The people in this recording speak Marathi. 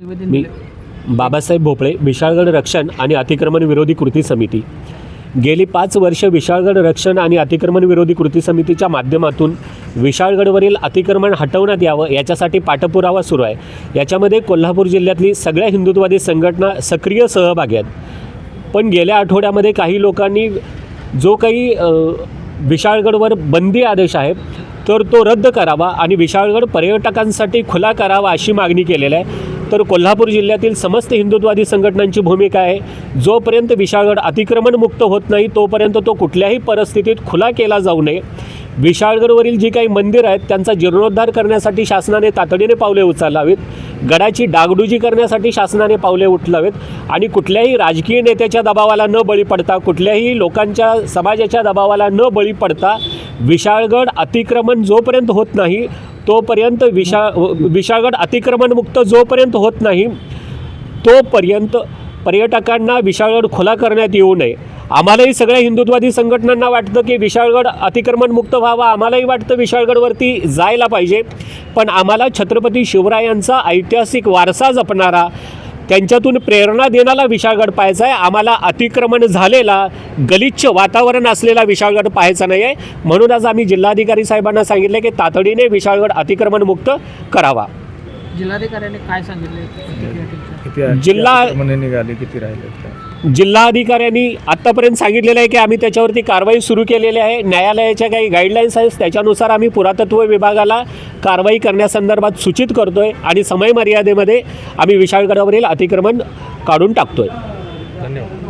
मी. बाबासाहेब भोपळे विशाळगड रक्षण आणि अतिक्रमण विरोधी कृती समिती. गेली पाच वर्ष विशाळगड रक्षण आणि अतिक्रमण विरोधी कृती समितीच्या माध्यमातून विशाळगडवरील अतिक्रमण हटवण्यात यावं याच्यासाठी पाठपुरावा सुरू आहे. याच्यामध्ये कोल्हापूर जिल्ह्यातली सगळ्या हिंदुत्ववादी संघटना सक्रिय सहभागी आहेत. पण गेल्या आठवड्यामध्ये काही लोकांनी जो काही विशाळगडवर बंदी आदेश आहे तर तो रद्द करावा आणि विशाळगड पर्यटकांसाठी खुला करावा अशी मागणी केलेली आहे. तर कोल्हापूर जिल्ह्यातील समस्त हिंदुत्ववादी संघटनांची भूमिका आहे. जोपर्यंत विशाळगड अतिक्रमणमुक्त होत नाही तोपर्यंत तो कुठल्याही परिस्थितीत खुला केला जाऊ नये. विशाळगडवरील जी काही मंदिरं आहेत त्यांचा जीर्णोद्धार करण्यासाठी शासनाने तातडीने पावले उचलावीत. गडाची डागडुजी करण्यासाठी शासनाने पावले उचलावेत. आणि कुठल्याही राजकीय नेत्याच्या दबावाला न बळी पडता कुठल्याही लोकांच्या समाजाच्या दबावाला न बळी पडता विशाळगड अतिक्रमण जोपर्यंत होत नाही तोपर्यंत विशा विशाळगड अतिक्रमणमुक्त जोपर्यंत होत नाही तोपर्यंत पर्यटकांना विशाळगड खुला करण्यात येऊ नये. आम्हालाही सगळ्या हिंदुत्वादी संघटनांना वाटतं की विशाळगड अतिक्रमणमुक्त व्हावा आम्हालाही वाटतं विशाळगडवरती जायला पाहिजे. पण आम्हाला छत्रपती शिवरायांचा ऐतिहासिक वारसा जपणारा त्यांच्यातून प्रेरणा देणारा विशाळगड पाहायचा आहे. आम्हाला अतिक्रमण झालेला गलिच्छ वातावरण असलेला विशाळगड पाहायचा नाही आहे म्हणून आज आम्ही जिल्हाधिकारी साहेबांना सांगितले की तातडीने विशाळगड अतिक्रमणमुक्त करावा. जिल्हाधिकाऱ्यांनी काय सांगितले? जिल्हा- निघाली? किती राहिले जिल्हाधिकाऱ्यांनी आत्तापर्यंत सांगितलेलं आहे की आम्ही त्याच्यावरती कारवाई सुरू केलेली आहे. न्यायालयाच्या काही गाईडलाईन्स आहेत त्याच्यानुसार आम्ही पुरातत्व विभागाला कारवाई करण्यासंदर्भात सूचित करतो आहे आणि समय मर्यादेमध्ये आम्ही विशाळगडावरील अतिक्रमण काढून टाकतो आहे धन्यवाद.